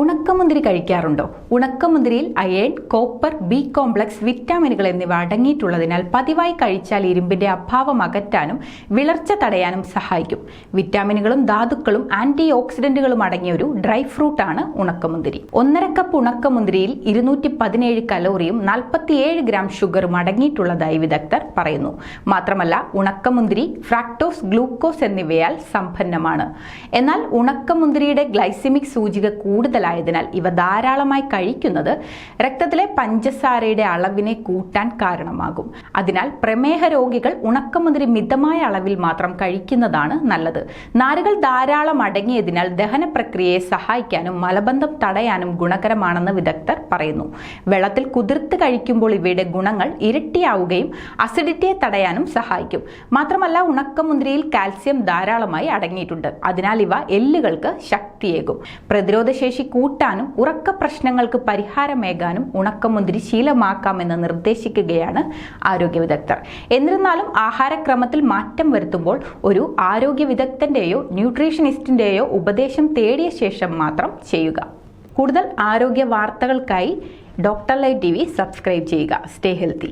ഉണക്കമുന്തിരി കഴിക്കാറുണ്ടോ? ഉണക്കമുന്തിരിയിൽ അയേൺ കോപ്പർ ബി കോംപ്ലക്സ് വിറ്റാമിനുകൾ എന്നിവ അടങ്ങിയിട്ടുള്ളതിനാൽ പതിവായി കഴിച്ചാൽ ഇരുമ്പിന്റെ അഭാവം അകറ്റാനും വിളർച്ച തടയാനും സഹായിക്കും. വിറ്റാമിനുകളും ധാതുക്കളും ആന്റി ഓക്സിഡന്റുകളും അടങ്ങിയ ഒരു ഡ്രൈ ഫ്രൂട്ടാണ് ഉണക്കമുന്തിരി. ഒന്നര കപ്പ് ഉണക്കമുന്തിരിയിൽ ഇരുന്നൂറ്റി പതിനേഴ് കലോറിയും നാൽപ്പത്തിയേഴ് ഗ്രാം ഷുഗറും അടങ്ങിയിട്ടുള്ളതായി വിദഗ്ധർ പറയുന്നു. മാത്രമല്ല ഉണക്കമുന്തിരി ഫ്രാക്ടോസ് ഗ്ലൂക്കോസ് എന്നിവയാൽ സമ്പന്നമാണ്. എന്നാൽ ഉണക്കമുന്തിരിയുടെ ഗ്ലൈസിമിക് സൂചിക കൂടുതലായതിനാൽ ഇവ ധാരാളമായി കഴിക്കുന്നത് രക്തത്തിലെ പഞ്ചസാരയുടെ അളവിനെ കൂട്ടാൻ കാരണമാകും. അതിനാൽ പ്രമേഹ രോഗികൾ ഉണക്കമുന്തിരി മിതമായ അളവിൽ മാത്രം കഴിക്കുന്നതാണ് നല്ലത്. നാരുകൾ ധാരാളം അടങ്ങിയതിനാൽ ദഹന പ്രക്രിയയെ സഹായിക്കാനും മലബന്ധം തടയാനും ഗുണകരമാണെന്ന് വിദഗ്ധർ പറയുന്നു. വെള്ളത്തിൽ കുതിർത്ത് കഴിക്കുമ്പോൾ ഇവയുടെ ഗുണങ്ങൾ ഇരട്ടിയാവുകയും അസിഡിറ്റിയെ തടയാനും സഹായിക്കും. മാത്രമല്ല ഉണക്കമുന്തിരിയിൽ കാൽസ്യം ധാരാളമായി അടങ്ങിയിട്ടുണ്ട്. അതിനാൽ ഇവ എല്ലുകൾക്ക് ശക്തിയേകും. പ്രതിരോധശേഷി കൂട്ടാനും ഉറക്ക പ്രശ്നങ്ങൾക്ക് പരിഹാരമേകാനും ഉണക്കമുന്തിരി ശീലമാക്കാമെന്ന് നിർദ്ദേശിക്കുകയാണ് ആരോഗ്യ വിദഗ്ധർ എന്നിരുന്നാലും ആഹാരക്രമത്തിൽ മാറ്റം വരുത്തുമ്പോൾ ഒരു ആരോഗ്യ വിദഗ്ധന്റെയോ ന്യൂട്രീഷനിസ്റ്റിന്റെയോ ഉപദേശം തേടിയ ശേഷം മാത്രം ചെയ്യുക. കൂടുതൽ ആരോഗ്യ വാർത്തകൾക്കായി doctor light T V subscribe ചെയ്യുക. Stay healthy.